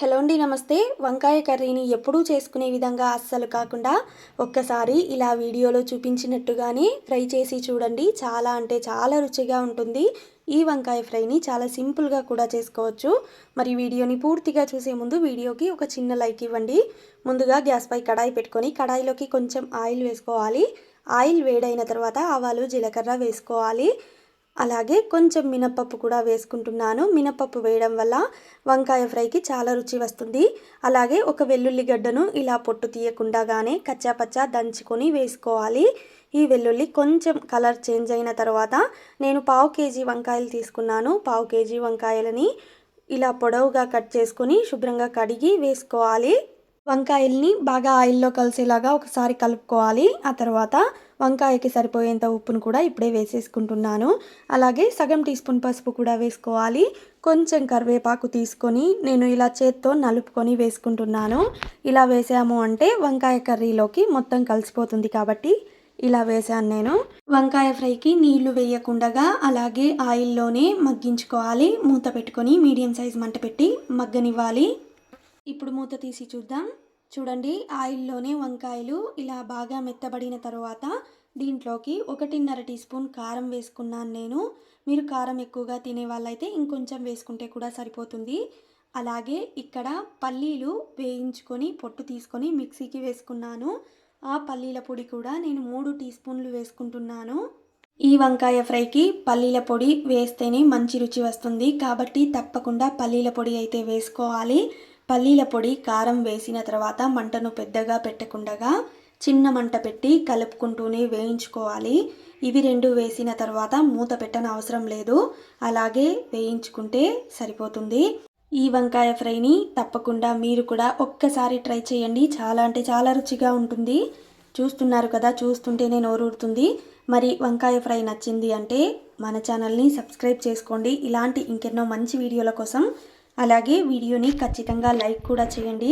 Hello అండి నమస్తే. వంకాయ కర్రీని ఎప్పుడూ చేసుకునే విధంగా అస్సలు కాకుండా ఒక్కసారి ఇలా వీడియోలో చూపించినట్టుగానే ఫ్రై చేసి చూడండి. చాలా అంటే చాలా రుచిగా ఉంటుంది. ఈ వంకాయ ఫ్రైని చాలా సింపుల్గా కూడా చేసుకోవచ్చు. మరి వీడియోని పూర్తిగా చూసే ముందు వీడియోకి ఒక చిన్న లైక్ ఇవ్వండి. ముందుగా గ్యాస్పై కడాయి పెట్టుకొని కడాయిలోకి కొంచెం ఆయిల్ వేసుకోవాలి. ఆయిల్ వేడైన తర్వాత ఆవాలు జీలకర్ర వేసుకోవాలి. అలాగే కొంచెం మినప్పప్పు కూడా వేసుకుంటున్నాను. మినప్పప్పు వేయడం వల్ల వంకాయ ఫ్రైకి చాలా రుచి వస్తుంది. అలాగే ఒక వెల్లుల్లి గడ్డను ఇలా పొట్టు తీయకుండానే కచ్చాపచ్చా దంచుకొని వేసుకోవాలి. ఈ వెల్లుల్లి కొంచెం కలర్ చేంజ్ అయిన తర్వాత నేను పావు కేజీ వంకాయలు తీసుకున్నాను. పావు కేజీ వంకాయలని ఇలా పొడవుగా కట్ చేసుకొని శుభ్రంగా కడిగి వేసుకోవాలి. వంకాయల్ని బాగా ఆయిల్లో కలిసేలాగా ఒకసారి కలుపుకోవాలి. ఆ తర్వాత వంకాయకి సరిపోయేంత ఉప్పును కూడా ఇప్పుడే వేసేసుకుంటున్నాను. అలాగే సగం టీ స్పూన్ పసుపు కూడా వేసుకోవాలి. కొంచెం కరివేపాకు తీసుకొని నేను ఇలా చేత్తో నలుపుకొని వేసుకుంటున్నాను. ఇలా వేసాము అంటే వంకాయ కర్రీలోకి మొత్తం కలిసిపోతుంది కాబట్టి ఇలా వేసాను నేను. వంకాయ ఫ్రైకి నీళ్ళు వేయకుండా అలాగే ఆయిల్లోనే మగ్గించుకోవాలి. మూత పెట్టుకొని మీడియం సైజ్ మంట పెట్టి మగ్గనివ్వాలి. ఇప్పుడు మూత తీసి చూద్దాం. చూడండి ఆయిల్లోనే వంకాయలు ఇలా బాగా మెత్తబడిన తర్వాత దీంట్లోకి ఒకటిన్నర టీ స్పూన్ కారం వేసుకున్నాను నేను. మీరు కారం ఎక్కువగా తినే వాళ్ళైతే ఇంకొంచెం వేసుకుంటే కూడా సరిపోతుంది. అలాగే ఇక్కడ పల్లీలు వేయించుకొని పొట్టు తీసుకొని మిక్సీకి వేసుకున్నాను. ఆ పల్లీల పొడి కూడా నేను మూడు టీ స్పూన్లు వేసుకుంటున్నాను. ఈ వంకాయ ఫ్రైకి పల్లీల పొడి వేస్తేనే మంచి రుచి వస్తుంది. కాబట్టి తప్పకుండా పల్లీల పొడి అయితే వేసుకోవాలి. పల్లీల పొడి కారం వేసిన తర్వాత మంటను పెద్దగా పెట్టకుండా చిన్న మంట పెట్టి కలుపుకుంటూనే వేయించుకోవాలి. ఇవి రెండు వేసిన తర్వాత మూత పెట్టని అవసరం లేదు. అలాగే వేయించుకుంటే సరిపోతుంది. ఈ వంకాయ ఫ్రైని తప్పకుండా మీరు కూడా ఒక్కసారి ట్రై చేయండి. చాలా అంటే చాలా రుచిగా ఉంటుంది. చూస్తున్నారు కదా చూస్తుంటేనే నోరూరుతుంది. మరి వంకాయ ఫ్రై నచ్చింది అంటే మన ఛానల్ని సబ్స్క్రైబ్ చేసుకోండి. ఇలాంటి ఇంకెన్నో మంచి వీడియోల కోసం అలాగే వీడియోని ఖచ్చితంగా లైక్ కూడా చేయండి.